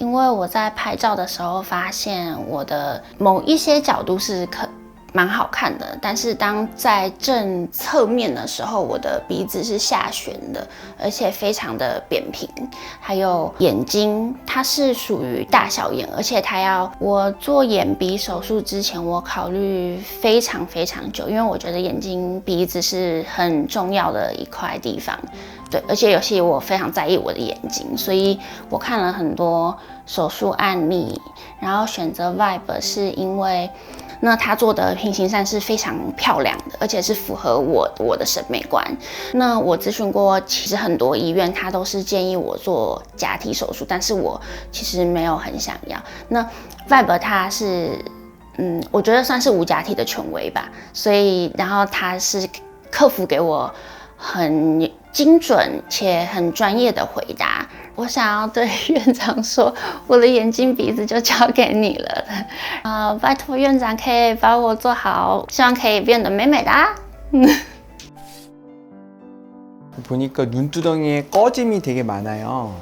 因为我在拍照的时候发现我的某一些角度是可蛮好看的，但是当在正侧面的时候，我的鼻子是下旋的，而且非常的扁平，还有眼睛它是属于大小眼，而且它要我做眼鼻手术之前，我考虑非常非常久，因为我觉得眼睛鼻子是很重要的一块地方。对，而且尤其我非常在意我的眼睛，所以我看了很多手术案例，然后选择 Vibe 是因为，那他做的平行扇是非常漂亮的，而且是符合我我的审美观。那我咨询过，其实很多医院他都是建议我做假体手术，但是我其实没有很想要。那 Vibe 它是，嗯，我觉得算是无假体的权威吧，所以然后他是客服给我很。精准且很专业的回答。我想要对院长说，我的眼睛鼻子就交给你了。呃，拜托院长可以帮我做好，希望可以变得美美的。 보니까 눈두덩이에 꺼짐이 되게 많아요.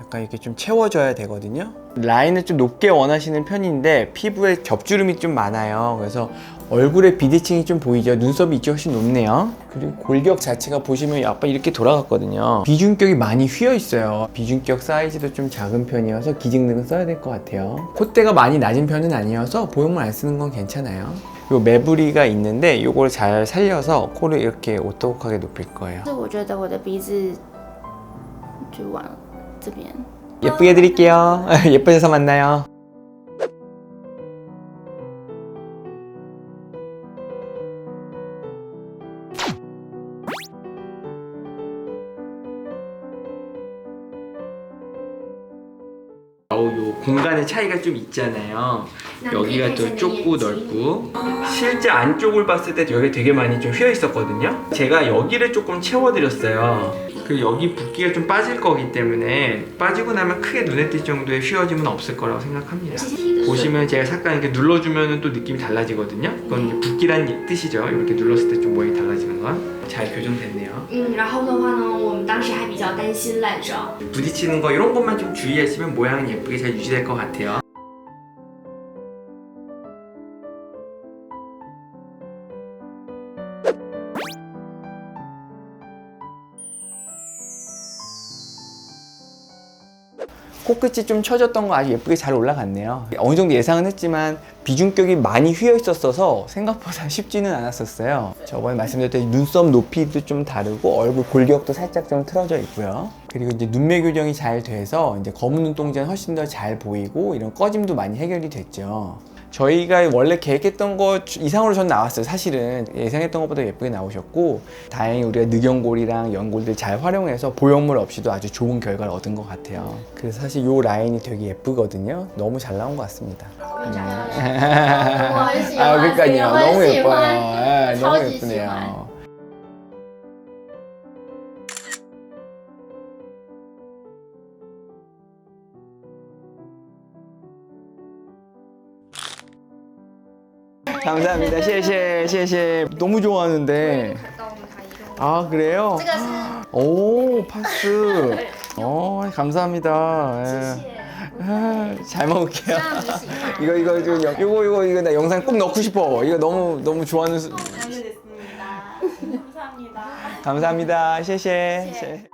약간 이렇게 좀 채워져야 되거든요. 라인을 좀 높게 원하시는 편인데 피부에 겹주름이 좀 많아요. 그래서 얼굴에 비대칭이 좀 보이죠. 눈썹이 이쪽 훨씬 높네요. 그리고 골격 자체가 보시면 약간 이렇게 돌아갔거든요. 비중격이 많이 휘어 있어요. 비중격 사이즈도 좀 작은 편이어서 기증등은 써야 될 것 같아요. 콧대가 많이 낮은 편은 아니어서 보형물 안 쓰는 건 괜찮아요. 요 매부리가 있는데 이걸 잘 살려서 코를 이렇게 오똑하게 높일 거예요. 是我觉得我的鼻子就往这边。 예쁘게 해드릴게요. 예쁘셔서 만나요. 요 공간의 차이가 좀 있잖아요. 여기가 좀 좁고 넓고 실제 안쪽을 봤을 때 여기 되게 많이 좀 휘어 있었거든요. 제가 여기를 조금 채워드렸어요. 그 여기 붓기가 좀 빠질 거기 때문에 빠지고 나면 크게 눈에 띌 정도의 휘어짐은 없을 거라고 생각합니다. 보시면 제가 잠깐 이렇게 눌러주면 또 느낌이 달라지거든요. 그건 붓기란 뜻이죠. 이렇게 눌렀을 때 좀 모양이 달라지는 건. 잘 교정됐네요. 嗯，然后的话呢，我们 当时还比较担心来着。 부딪히는 거 이런 것만 좀 주의하시면 모양은 예쁘게 잘 유지될 것 같아요. 코끝이 좀 처졌던 거 아주 예쁘게 잘 올라갔네요. 어느 정도 예상은 했지만 비중격이 많이 휘어 있었어서 생각보다 쉽지는 않았었어요. 저번에 말씀드렸듯이 눈썹 높이도 좀 다르고 얼굴 골격도 살짝 좀 틀어져 있고요. 그리고 이제 눈매 교정이 잘 돼서 이제 검은 눈동자는 훨씬 더 잘 보이고 이런 꺼짐도 많이 해결이 됐죠. 저희가 원래 계획했던 것 이상으로 전 나왔어요. 사실은 예, 예상했던 것보다 예쁘게 나오셨고 다행히 우리가 늑연골이랑 연골들 잘 활용해서 보형물 없이도 아주 좋은 결과를 얻은 것 같아요. 그래서 사실 요 라인이 되게 예쁘거든요. 너무 잘 나온 것 같습니다. 음. 아, 그러니까요. 너무 예뻐요. 아, 너무 예쁘네요. 감사합니다. 셰셰 셰셰. 너무 좋아하는데. 갔다 오면 다 이런 거. 아 그래요? 제가 사실 오 파스. 어 감사합니다. 예. 예 잘 먹을게요. 이거 이거 좀 여- 이거 이거 이거 나 영상 꼭 넣고 싶어. 이거 너무 너무 좋아하는 수- 네, 감사합니다. 감사합니다. 셰셰. 셰.